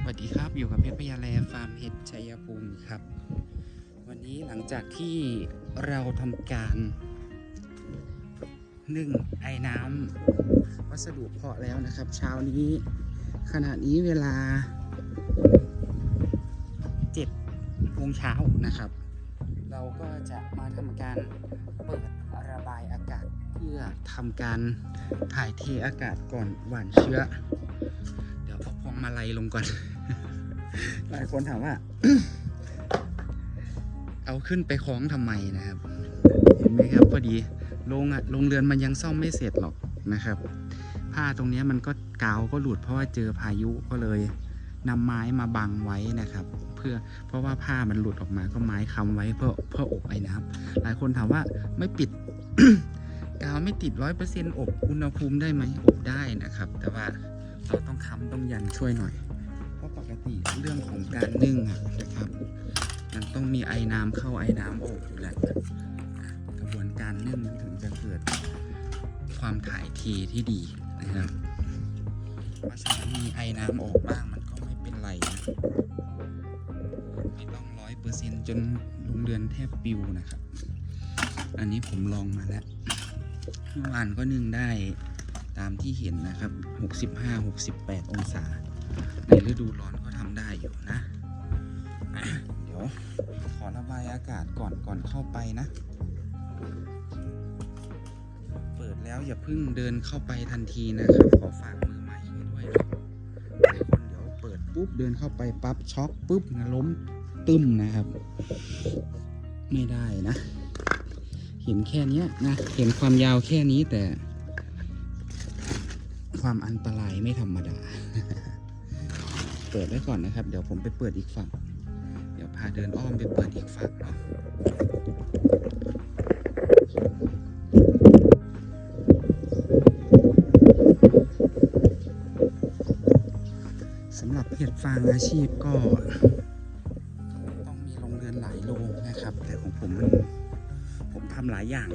สวัสดีครับอยู่กับเพชรพยาแลฟาร์มเห็ดชัยภูมิครับ วันนี้หลังจากที่เราทำการนึ่งไอ้น้ำวัสดุเพาะแล้วนะครับ เช้านี้ ขณะนี้เวลา7โมงเช้านะครับ เราก็จะมาทำการเปิดระบายอากาศเพื่อทำการถ่ายเทอากาศก่อนหว่านเชื้อ มาลัยลงก่อน หลายคนถามว่า เอาขึ้นไปคล้องทำไมนะครับ เห็นไหมครับพอดีโรงอะโรงเรือนมันยังซ่อมไม่เสร็จหรอกนะครับ ผ้าตรงนี้มันก็กาวก็หลุดเพราะว่าเจอพายุก็เลยนำไม้มาบังไว้นะครับ เพื่อเพราะว่าผ้ามันหลุดออกมาก็ไม้ค้ำไว้เพื่อเพื่ออบไอ้น้ำหลายคนถามว่าไม่ปิดกาวไม่ติดร้อยเปอร์เซ็นต์อบอุณหภูมิได้ไหมอบได้นะครับ แต่ว่า เราต้องค้ำต้องยันช่วยหน่อย เพราะปกติเรื่องของการนึ่งอะนะครับ มันต้องมีไอ้น้ำเข้าไอ้น้ำออกอยู่แล้วอะกระบวนการนึ่งมันถึงจะเกิดความถ่ายเทที่ดีนะครับเพราะฉะนั้นมีไอ้น้ำออกบ้างมันก็ไม่เป็นไรนะไม่ต้องร้อยเปอร์เซ็นต์จนโรงเรือนแทบปิวนะครับ อันนี้ผมลองมาแล้วเมื่อวานก็นึ่งได้ ตามที่เห็นนะครับ 65-68 องศา ในฤดูร้อนก็ทำได้อยู่นะ เดี๋ยวขอระบายอากาศก่อนก่อนเข้าไปนะ เปิดแล้วอย่าเพิ่งเดินเข้าไปทันทีนะครับ ขอฝากมือใหม่ด้วยนะหลายคนเดี๋ยวเปิดปุ๊บเดินเข้าไปปั๊บช็อกปุ๊บล้มตึ้มนะครับ ไม่ได้นะ เห็นแค่นี้นะ เห็นความยาวแค่นี้แต่ ความอันตรายไม่ธรรมดา เปิดไว้ก่อนนะครับ เดี๋ยวผมไปเปิดอีกฝั่ง เดี๋ยวพาเดินอ้อมไปเปิดอีกฝั่งเนาะสำหรับเห็ดฟางอาชีพก็ ต้องมีโรงเรือนหลายโรงนะครับ แต่ของผมมันผมทำหลายอย่าง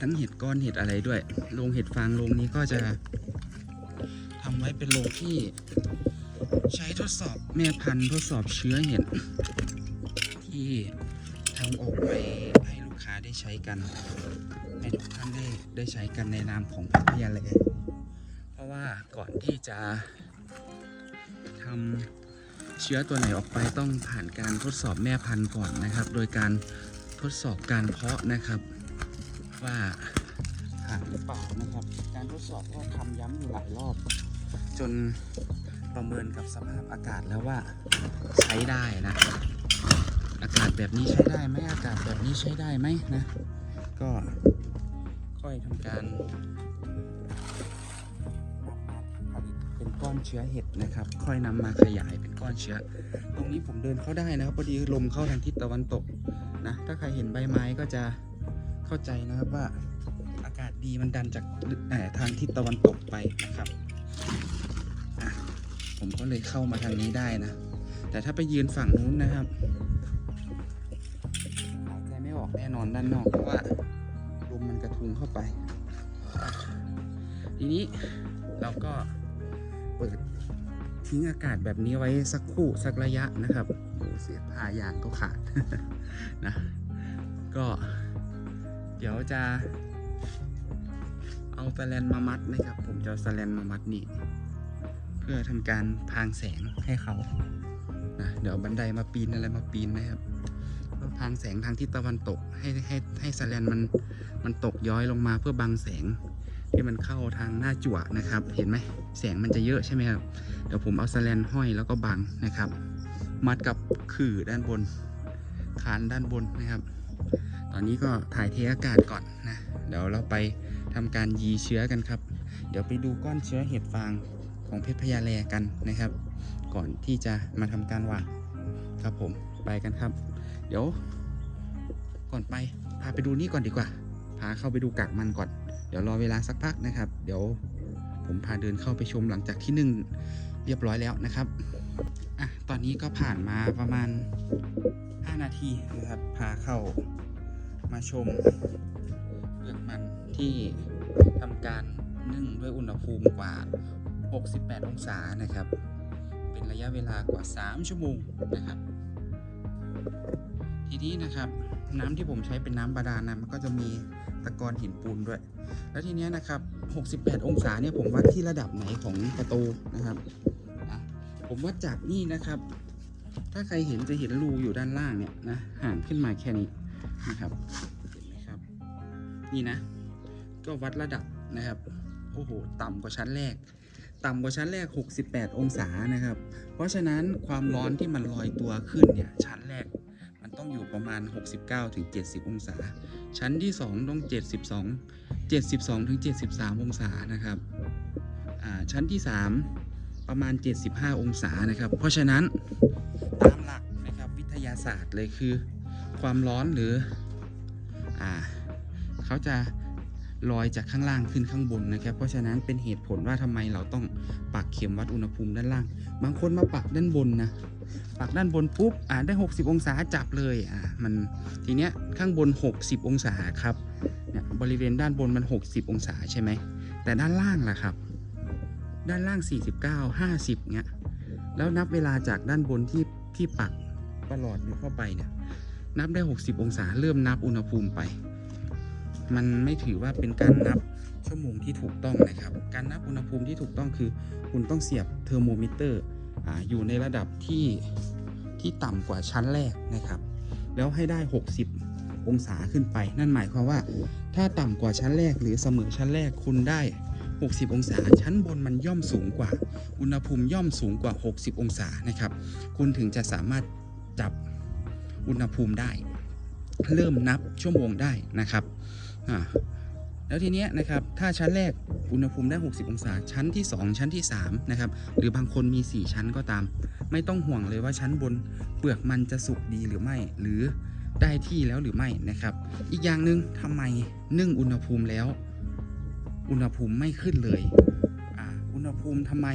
ทั้งเห็ดก้อนเห็ดอะไรด้วยโรงเห็ดฟางโรงนี้ก็จะทำไว้เป็นโรงที่ ใช้ทดสอบแม่พันธุ์ทดสอบเชื้อเห็ดที่ทำออกไปให้ลูกค้าได้ใช้กันให้ทุกท่านได้ได้ใช้กันในนามของพัทยาเลยเพราะว่าก่อนที่จะทำเชื้อตัวไหนออกไปต้องผ่านการทดสอบแม่พันธุ์ก่อนนะครับ โดยการทดสอบการเพาะนะครับ ว่าผ่าหรือเปล่านะครับ การทดสอบก็ทำย้ำอยู่หลายรอบ จนประเมินกับสภาพอากาศแล้วว่าใช้ได้นะ อากาศแบบนี้ใช้ได้ไหมอากาศแบบนี้ใช้ได้ไหมนะ ก็ค่อยทำการเป็นก้อนเชื้อเห็ดนะครับ ค่อยนำมาขยายเป็นก้อนเชื้อ ตรงนี้ผมเดินเข้าได้นะครับพอดีลมเข้าทางทิศตะวันตกนะ ถ้าใครเห็นใบไม้ก็จะ เข้าใจนะครับว่าอากาศดีมันดันจากทางทิศตะวันตกไปนะครับผมก็เลยเข้ามาทางนี้ได้นะ แต่ถ้าไปยืนฝั่งนู้นนะครับหายใจไม่ออกแน่นอนด้านนอกเพราะว่าลมมันกระทุงเข้าไป ทีนี้เราก็เปิดทิ้งอากาศแบบนี้ไว้สักคู่สักระยะนะครับโอ้เสียผ้ายางก็ขาดนะ ก็ เดี๋ยวจะ เอาสแลนมามัดนะครับ ผมจะเอาสแลนมามัดนี่ เพื่อทำการพางแสงให้เขานะเดี๋ยวบันไดมาปีนอะไรมาปีนนะครับพางแสงทางทิศตะวันตกให้ให้ให้สแลนมันมันตกย้อยลงมาเพื่อบังแสงที่มันเข้าทางหน้าจั่วนะครับ เห็นไหมแสงมันจะเยอะใช่ไหมครับเดี๋ยวผมเอาสแลนห้อยแล้วก็บังนะครับ มัดกับขื่อด้านบนคานด้านบนนะครับ อนนี้ก็ถ่ายเทอากาศก่อนนะ เดี๋ยวเราไปทำการยีเชื้อกันครับ เดี๋ยวไปดูก้อนเชื้อเห็ดฟางของเพชรพญาแลกันนะครับ ก่อนที่จะมาทำการหว่านครับผมไปกันครับ เดี๋ยว ก่อนไปพาไปดูนี่ก่อนดีกว่าพาเข้าไปดูกากมันก่อน เดี๋ยวรอเวลาสักพักนะครับ เดี๋ยวผมพาเดินเข้าไปชมหลังจากที่นึ่งเรียบร้อยแล้วนะครับอะตอนนี้ก็ผ่านมาประมาณ 5 นาทีนะครับ พาเข้า มาชมเปลือกมันที่ทำการนึ่งด้วยอุณหภูมิกว่า 68 องศานะครับ เป็นระยะเวลากว่า 3 ชั่วโมงนะครับ ทีนี้นะครับน้ำที่ผมใช้เป็นน้ำบาดาลนะมันก็จะมีตะกอนหินปูนด้วย แล้วทีเนี้ยนะครับ 68 องศาเนี่ยผมวัดที่ระดับไหนของประตูนะครับผมวัดจากนี่นะครับ ถ้าใครเห็นจะเห็นรูอยู่ด้านล่างเนี่ยนะห่างขึ้นมาแค่นี้ นะครับเห็นไหมครับ นี่นะ ก็วัดระดับนะครับโอ้โหต่ำกว่าชั้นแรก ต่ำกว่าชั้นแรก 68 องศานะครับ เพราะฉะนั้นความร้อนที่มันลอยตัวขึ้นเนี่ยชั้นแรกมันต้องอยู่ประมาณ 69ถึง70 องศา ชั้นที่ 2 ต้อง 72 72ถึง73 องศานะครับอ่าชั้นที่ 3 ประมาณ 75 องศานะครับ เพราะฉะนั้นตามหลักนะครับวิทยาศาสตร์เลยคือ ความร้อนหรืออ่าเขาจะลอยจากข้างล่างขึ้นข้างบนนะครับ เพราะฉะนั้นเป็นเหตุผลว่าทำไมเราต้องปักเข็มวัดอุณหภูมิด้านล่าง บางคนมาปักด้านบนนะปักด้านบนปุ๊บอ่าได้ 60 องศาจับเลยอ่ามันทีเนี้ยข้างบน 60 องศาครับเนี่ยบริเวณด้านบนมัน 60 องศาใช่ไหมแต่ด้านล่างล่ะครับ ด้านล่าง 49 50เงี้ยแล้วนับเวลาจากด้านบนที่ที่ปักประหลอดอยู่เข้าไปเนี่ย นับได้ 60 องศาเริ่มนับอุณหภูมิไป มันไม่ถือว่าเป็นการนับชั่วโมงที่ถูกต้องนะครับ การนับอุณหภูมิที่ถูกต้องคือคุณต้องเสียบเทอร์โมมิเตอร์ออยู่ในระดับที่ที่ต่ำกว่าชั้นแรกนะครับ แล้วให้ได้ 60 องศาขึ้นไป นั่นหมายความว่า ถ้าต่ำกว่าชั้นแรกหรือเสมอชั้นแรกคุณได้ 60 องศา ชั้นบนมันย่อมสูงกว่า อุณหภูมิย่อมสูงกว่า 60 องศานะครับ คุณถึงจะสามารถจับ อุณหภูมิได้ เริ่มนับชั่วโมงได้นะครับอ่าแล้วทีเนี้ยนะครับถ้าชั้นแรกอุณหภูมิได้ 60 องศา ชั้นที่ 2 ชั้นที่3นะครับหรือบางคนมี 4 ชั้นก็ตาม ไม่ต้องห่วงเลยว่าชั้นบนเปลือกมันจะสุกดีหรือไม่ หรือได้ที่แล้วหรือไม่นะครับ อีกอย่างหนึ่งทำไมนึ่งอุณหภูมิแล้ว อุณหภูมิไม่ขึ้นเลยอ่าอุณหภูมิทำไม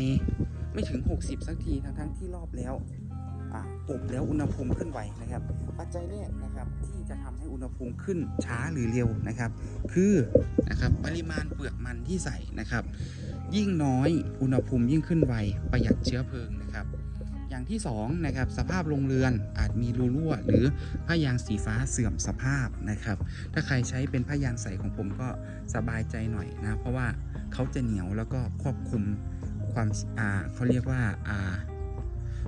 ไม่ถึง 60 สักทีทั้งทั้งที่รอบแล้ว อ่าอบแล้วอุณหภูมิขึ้นไวนะครับ ปัจจัยแรกนะครับที่จะทำให้อุณหภูมิขึ้นช้าหรือเร็วนะครับ คือนะครับปริมาณเปลือกมันที่ใส่นะครับ ยิ่งน้อยอุณหภูมิยิ่งขึ้นไวประหยัดเชื้อเพลิงนะครับ อย่างที่2นะครับสภาพโรงเรือนอาจมีรูรั่ว หรือผ้ายางสีฟ้าเสื่อมสภาพนะครับ ถ้าใครใช้เป็นผ้ายางใสของผมก็สบายใจหน่อยนะเพราะว่าเขาจะเหนียวแล้วก็ควบคุมความอ่าเขาเรียกว่าอ่า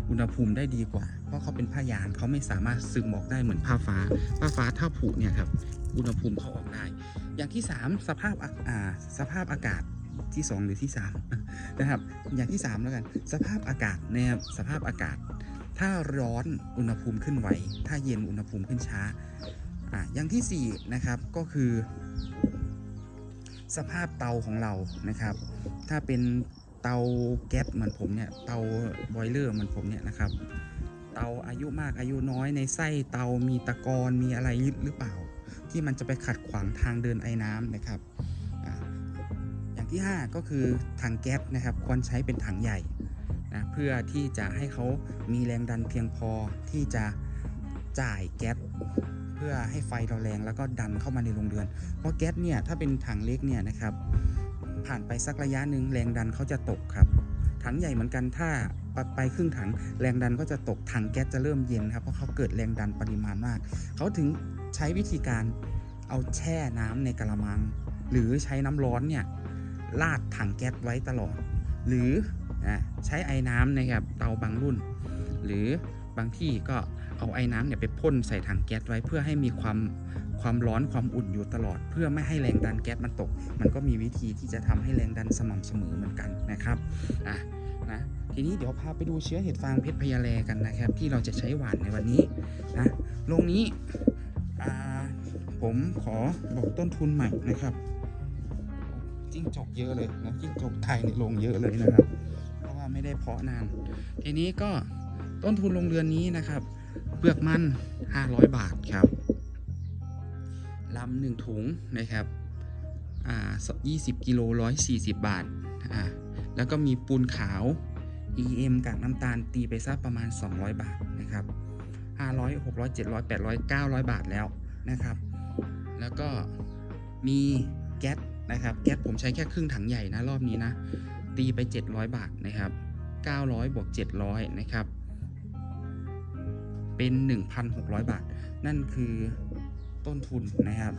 อุณหภูมิได้ดีกว่า ราะเขาเป็นผ้ายางเขาไม่สามารถซึมออกได้เหมือนผ้าฟ้า ผ้าฟ้าถ้าผุเนี่ยครับอุณหภูมิเขาออกได้ อย่างที่ 3 สภาพอ่าสภาพอากาศที่ 2 หรือที่3นะครับ อย่างที่ 3 แล้วกัน สภาพอากาศนะครับสภาพอากาศ ถ้าร้อนอุณหภูมิขึ้นไว ถ้าเย็นอุณหภูมิขึ้นช้าอะอย่างที่ 4 นะครับก็คือ สภาพเตาของเรานะครับ ถ้าเป็นเตาแก๊สเหมือนผมเนี่ย เตาบอยเลอร์เหมือนผมเนี่ยนะครับ เตาอายุมากอายุน้อยในไส้เตามีตะกอนมีอะไรหรือเปล่า ที่มันจะไปขัดขวางทางเดินไอ้น้ำนะครับออย่างที่ 5 ก็คือถังแก๊สนะครับควรใช้เป็นถังใหญ่นะเพื่อที่จะให้เขามีแรงดันเพียงพอที่จะจ่ายแก๊สเพื่อให้ไฟเราแรงแล้วก็ดันเข้ามาในโรงเรือน เพราะแก๊สเนี่ยถ้าเป็นถังเล็กเนี่ยนะครับผ่านไปสักระยะหนึ่งแรงดันเขาจะตกครับ ถังใหญ่เหมือนกันถ้าไปไปครึ่งถังแรงดันก็จะตกถังแก๊สจะเริ่มเย็นครับเพราะเขาเกิดแรงดันปริมาณมาก เขาถึงใช้วิธีการเอาแช่น้ำในกระมัง หรือใช้น้ำร้อนเนี่ยลาดถังแก๊สไว้ตลอด หรือใช้ไอ้น้ำนะครับเตาบางรุ่น หรือบางที่ก็เอาไอ้น้ำเนี่ยไปพ่นใส่ถังแก๊สไว้เพื่อให้มีความ ความร้อนความอุ่นอยู่ตลอด เพื่อไม่ให้แรงดันแก๊สมันตก มันก็มีวิธีที่จะทำให้แรงดันสม่ำเสมอเหมือนกันนะครับอะนะทีนี้เดี๋ยวพาไปดูเชื้อเห็ดฟางเพชรพยาแลกันนะครับ ที่เราจะใช้หวานในวันนี้นะโรงนี้อ่าผมขอบอกต้นทุนใหม่นะครับจิ้งจกเยอะเลยนะจิ้งจกไทยในโรงเยอะเลยนะครับ เพราะว่าไม่ได้เพาะนาน ทีนี้ก็ต้นทุนโรงเรือนนี้นะครับ เปลือกมัน 500 บาทครับ ลำหนึ่งถุงนะครับอ่า20กิโล140 บาทอ่าแล้วก็มีปูนขาว EM กากน้ำตาลตีไปสักประมาณ 200 บาทนะครับ500 600 700 800 900 บาทแล้วนะครับ แล้วก็มีแก๊สนะครับแก๊สผมใช้แค่ครึ่งถังใหญ่นะรอบนี้นะ ตีไป 700 บาทนะครับ 900บวก700นะครับเป็น 1,600 บาท นั่นคือ ต้นทุนนะครับ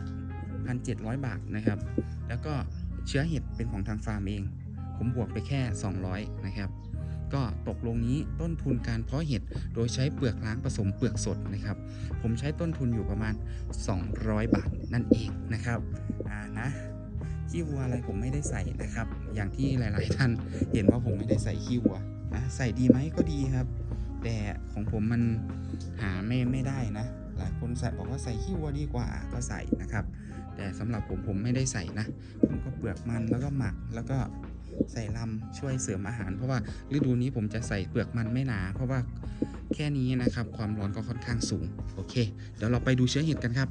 1,700 บาทนะครับ แล้วก็เชื้อเห็ดเป็นของทางฟาร์มเอง ผมบวกไปแค่ 200 นะครับ ก็ตกลงนี้ต้นทุนการเพาะเห็ดโดยใช้เปลือกล้างผสมเปลือกสดนะครับ ผมใช้ต้นทุนอยู่ประมาณ 200 บาทนั่นเองนะครับอ่านะขี้วัวอะไรผมไม่ได้ใส่นะครับ อย่างที่หลาย ๆ ท่านเห็นว่าผมไม่ได้ใส่ขี้วัวนะใส่ดีไหมก็ดีครับ แต่ของผมมันหาไม่ไม่ได้นะ หลายคนใส่บอกว่าใส่ขี้วัวดีกว่าก็ใส่นะครับ แต่สำหรับผมผมไม่ได้ใส่นะ ผมก็เปลือกมันแล้วก็หมักแล้วก็ใส่ลำช่วยเสริมอาหาร เพราะว่าฤดูนี้ผมจะใส่เปลือกมันไม่หนา เพราะว่าแค่นี้นะครับความร้อนก็ค่อนข้างสูง โอเค เดี๋ยวเราไปดูเชื้อเห็ดกันครับ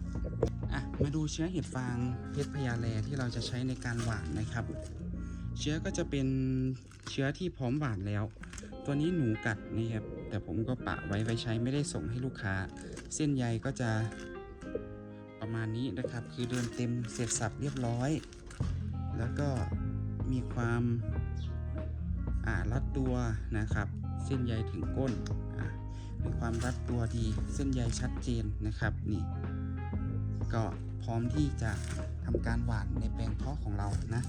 อะมาดูเชื้อเห็ดฟางเพชรพญาแลที่เราจะใช้ในการหว่านนะครับ เชื้อก็จะเป็น เชื้อที่พร้อมหวานแล้ว ตัวนี้หนูกัดนะครับ แต่ผมก็ปะไว้ไว้ใช้ไม่ได้ส่งให้ลูกค้า เส้นใยก็จะประมาณนี้นะครับ คือเดินเต็มเสร็จสับเรียบร้อย แล้วก็มีความอ่ารัดตัวนะครับ เส้นใยถึงก้นอ่ามีความรัดตัวดีเส้นใยชัดเจนนะครับนี่ ก็พร้อมที่จะทำการหว่านในแปลงเพาะของเรานะ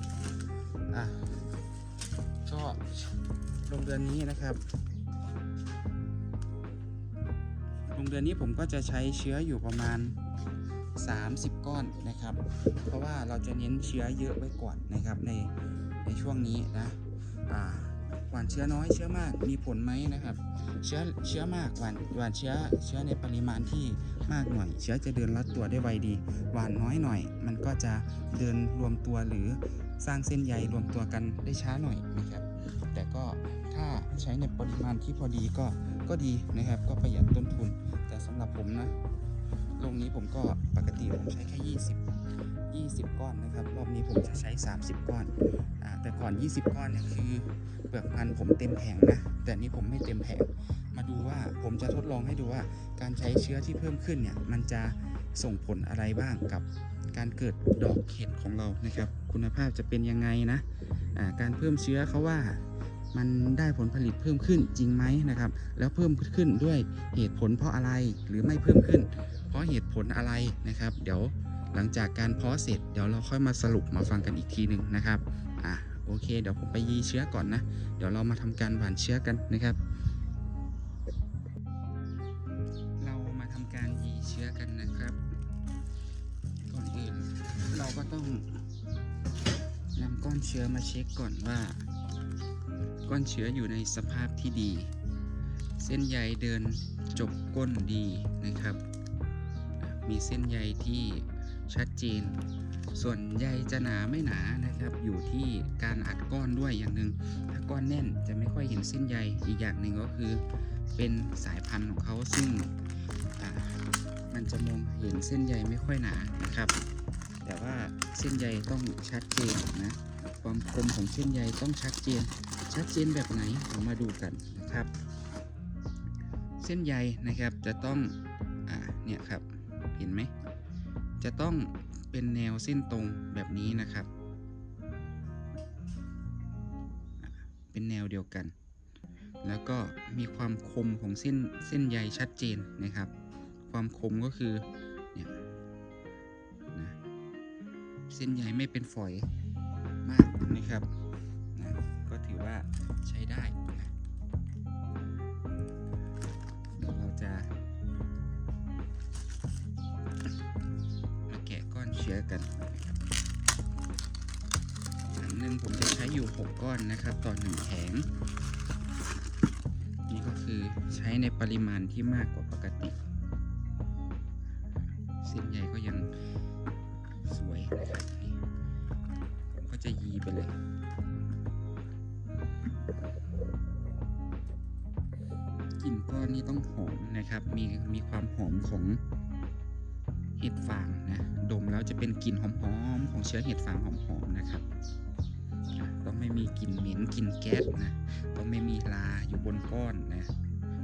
อะ ก็โรงเรือนนี้นะครับโรงเรือนนี้ผมก็จะใช้เชื้ออยู่ประมาณ 30 ก้อนนะครับ เพราะว่าเราจะเน้นเชื้อเยอะไว้ก่อนนะครับในในช่วงนี้นะอ่าหวานเชื้อน้อยเชื้อมากมีผลไหมนะครับ เชื้อเชื้อมากหวานหวานเชื้อเชื้อในปริมาณที่ มากหน่อย เชื้อจะเดินรัดตัวได้ไวดี หวานน้อยหน่อย มันก็จะเดินรวมตัวหรือสร้างเส้นใยรวมตัวกันได้ช้าหน่อยนะครับ แต่ก็ถ้าใช้ในปริมาณที่พอดีก็ก็ดีนะครับ ก็ประหยัดต้นทุน แต่สำหรับผมนะลงนี้ผมก็ปกติผมใช้แค่ 20 20 ก้อนนะครับ รอบนี้ผมจะใช้ 30 ก้อนอแต่ก่อน 20 ก้อนเนี่ยคือเปลือกมันผมเต็มแผงนะ แต่นี่ผมไม่เต็มแผง มาดูว่าผมจะทดลองให้ดูว่าการใช้เชื้อที่เพิ่มขึ้นเนี่ยมันจะส่งผลอะไรบ้างกับการเกิดดอกเห็ดของเรานะครับ คุณภาพจะเป็นยังไงนะอ่าการเพิ่มเชื้อเขาว่ามันได้ผลผลิตเพิ่มขึ้นจริงไหมนะครับ แล้วเพิ่มขึ้นด้วยเหตุผลเพราะอะไรหรือไม่เพิ่มขึ้น เพราะเหตุผลอะไรนะครับ เดี๋ยวหลังจากการเพาะเสร็จเดี๋ยวเราค่อยมาสรุปมาฟังกันอีกทีหนึ่งนะครับอะโอเค เดี๋ยวผมไปยีเชื้อก่อนนะ เดี๋ยวเรามาทำการหว่านเชื้อกันนะครับ ชื้อมาเช็คก่อนว่า ก้อนเชื้ออยู่ในสภาพที่ดี เส้นใยเดินจบก้นดีนะครับ มีเส้นใยที่ชัดเจน ส่วนใยจะหนาไม่หนานะครับ อยู่ที่การอัดก้อนด้วยอย่างหนึ่งถ้าก้อนแน่นจะไม่ค่อยเห็นเส้นใยอีกอย่างหนึ่งก็คือ เป็นสายพันธุ์ของเขาซึ่งมันจะมองเห็นเส้นใยไม่ค่อยหนานะครับ แต่ว่าเส้นใยต้องชัดเจนนะ ความคมของเส้นใยต้องชัดเจน ชัดเจนแบบไหนเรามาดูกันนะครับ เส้นใยนะครับจะต้องอ่าเนี่ยครับเห็นไหมจะต้องเป็นแนวเส้นตรงแบบนี้นะครับ เป็นแนวเดียวกัน แล้วก็มีความคมของเส้นเส้นใยชัดเจนนะครับ ความคมก็คือเนี่ยนะเส้นใยไม่เป็นฝอย มากนะครับนะก็ถือว่าใช้ได้นะเดี๋ยวเราจะมาแกะก้อนเชื้อกันถังหนึ่งผมจะใช้อยู่ 6 ก้อนนะครับ ต่อหนึ่งแผงนี่ก็คือใช้ในปริมาณที่มากกว่าปกติางหอมๆนะครับต้องไม่มีกลิ่นเหม็นกลิ่นแก๊สนะต้องไม่มีลาอยู่บนก้อนนะ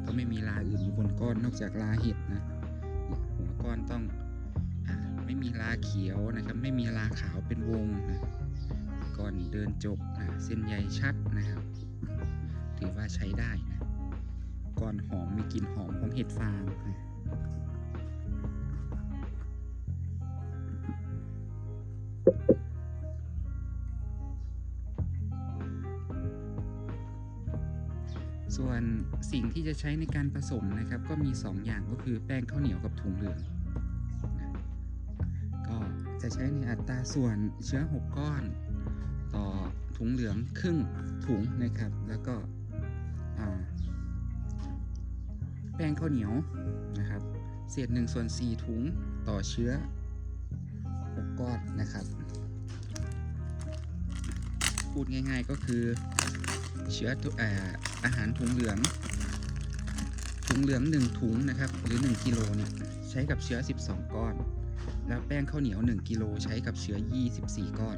ต้องไม่มีลาอื่นอยู่บนก้อนนอกจากลาเห็ดนะหัวก้อนต้องอไม่มีลาเขียวนะครับ ไม่มีลาขาวเป็นวงนะก่อนเดินจบนะเส้นใยชัดนะครับ ถือว่าใช้ได้นะก่อนหอมมีกลิ่นหอมของเห็ดฟางนะ สิ่งที่จะใช้ในการผสมนะครับ ก็มี 2 อย่างก็คือแป้งข้าวเหนียวกับถุงเหลืองก็จะใช้ในอัตราส่วนเชื้อ 6 ก้อน ต่อถุงเหลืองครึ่งถุงนะครับ แล้วก็แป้งข้าวเหนียวนะครับเศษ1ส่วน4ถุงต่อเชื้อ 6 ก้อนนะครับ พูดง่ายๆก็คือเชื้ออ่ออาหารถุงเหลือง ถุงเหลือง 1 ถุงนะครับ หรือ 1กิโลเนี่ยใช้กับเชื้อ 12 ก้อน แล้วแป้งข้าวเหนียว 1กิโลใช้กับเชื้อ 24 ก้อน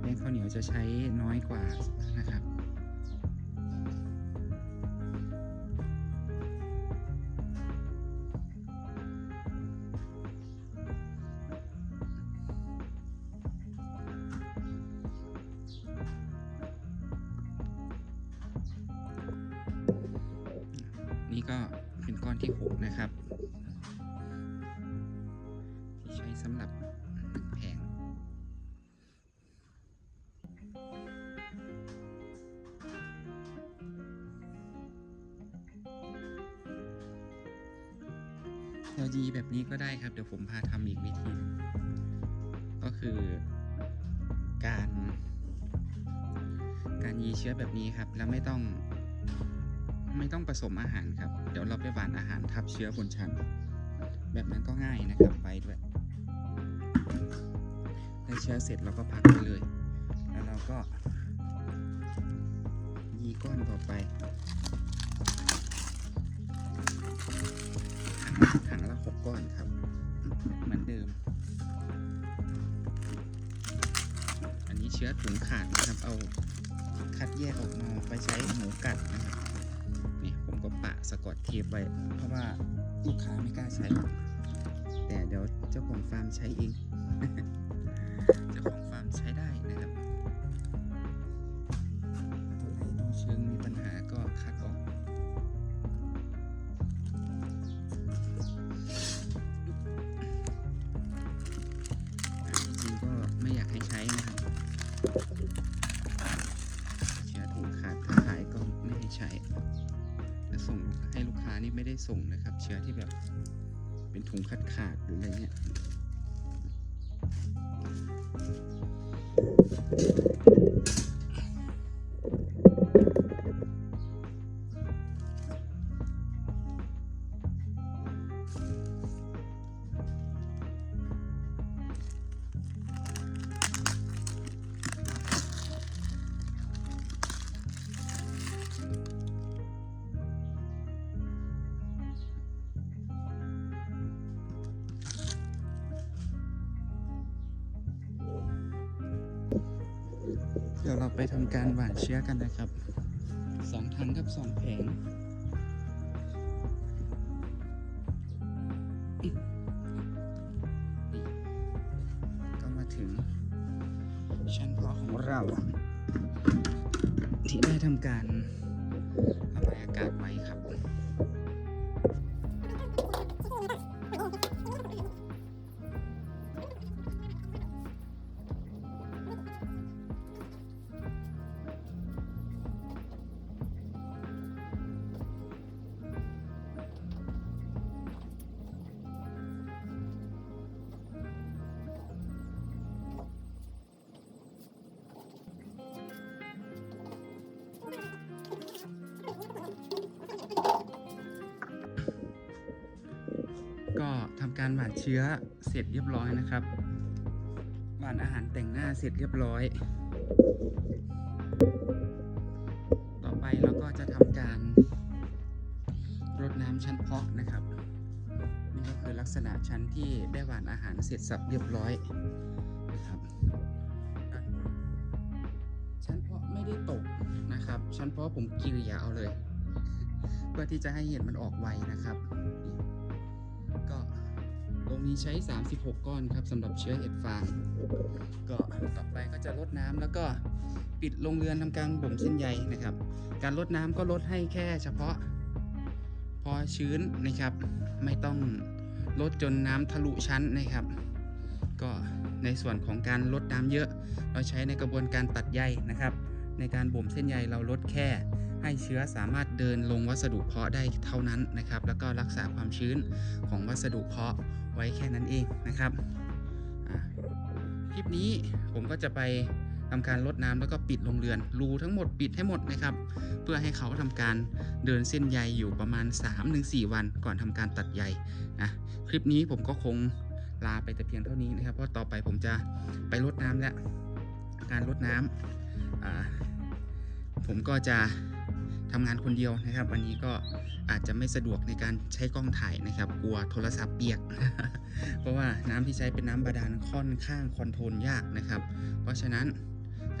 แป้งข้าวเหนียวจะใช้น้อยกว่านะครับ พาทำอีกวิธี ก็คือการ การยีเชื้อแบบนี้ครับ แล้วไม่ต้องไม่ต้องผสมอาหารครับ เดี๋ยวเราไปหว่านอาหารทับเชื้อบนชั้น แบบนั้นก็ง่ายนะครับไว้ด้วยได้เชื้อเสร็จเราก็พักไปเลย แล้วเราก็ ยีก้อนต่อไปถังละหกก้อนครับ เหมือนเดิม อันนี้เชื้อถุงขาดนะครับ เอาคัดแยกออกมาไปใช้หมูกัดนะครับนี่ผมก็ปะสกอตเทปไว้ เพราะว่าลูกค้าไม่กล้าใช้ แต่เดี๋ยวเจ้าของฟาร์มใช้เอง เจ้าของฟาร์มใช้ได้นะครับตัวไหนดูเชิงมีปัญหาก็คัดออก ส่งนะครับ เชื้อที่แบบเป็นถุงขาดขาดๆหรืออะไรเงี้ย เชื้อกันนะครับสองถังกับสองแผงก็มาถึง ชั้นเพาะของเรา ที่ได้ทำการระบายอากาศไว้ครับ ก็ทำการหว่านเชื้อเสร็จเรียบร้อยนะครับหว่านอาหารแต่งหน้าเสร็จเรียบร้อย ต่อไปเราก็จะทำการรดน้ำชั้นเพาะนะครับนี่ก็คือลักษณะชั้นที่ได้หว่านอาหารเสร็จสับเรียบร้อยนะครับชั้นเพาะไม่ได้ตกนะครับ ชั้นเพาะผมกิริยาเอาเลย เพื่อที่จะให้เห็ดมันออกไวนะครับ มีใช้ 36 ก้อนครับสำหรับเชื้อเห็ดฟาง ก็ต่อไปก็จะลดน้ำแล้วก็ปิดโรงเรือนทำการบ่มเส้นใยนะครับ การลดน้ำก็ลดให้แค่เฉพาะ พอชื้นนะครับ ไม่ต้องลดจนน้ำทะลุชั้นนะครับ ก็ในส่วนของการลดน้ำเยอะ เราใช้ในกระบวนการตัดใยนะครับ ในการบ่มเส้นใยเราลดแค่ให้เชื้อสามารถเดินลงวัสดุเพาะได้เท่านั้นนะครับ แล้วก็รักษาความชื้นของวัสดุเพาะ ว้แค่นั้นเองนะครับคลิปนี้ผมก็จะไปทำการลดน้ำแล้วก็ปิดโรงเรือน รูทั้งหมดปิดให้หมดนะครับ เพื่อให้เขาทำการเดินเส้นใยอยู่ประมาณ 3-4 วันก่อนทำการตัดใยนะคลิปนี้ผมก็คงลาไปแต่เพียงเท่านี้นะครับ เพราะต่อไปผมจะไปลดน้ำแล้วการลดน้ำอ่าผมก็จะ ทำงานคนเดียวนะครับ วันนี้ก็อาจจะไม่สะดวกในการใช้กล้องถ่ายนะครับ กลัวโทรศัพท์เปียก เพราะว่าน้ำที่ใช้เป็นน้ำบาดาลค่อนข้างคอนโทรลยากนะครับ เพราะฉะนั้น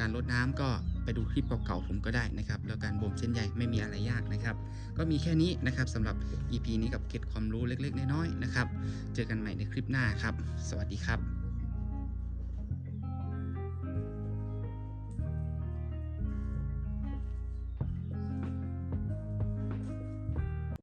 การลดน้ำก็ไปดูคลิปเก่าๆผมก็ได้นะครับ แล้วการบ่มเส้นใยไม่มีอะไรยากนะครับ ก็มีแค่นี้นะครับสำหรับ EP นี้กับเก็ตความรู้เล็กๆ น้อยๆนะครับ เจอกันใหม่ในคลิปหน้าครับ สวัสดีครับ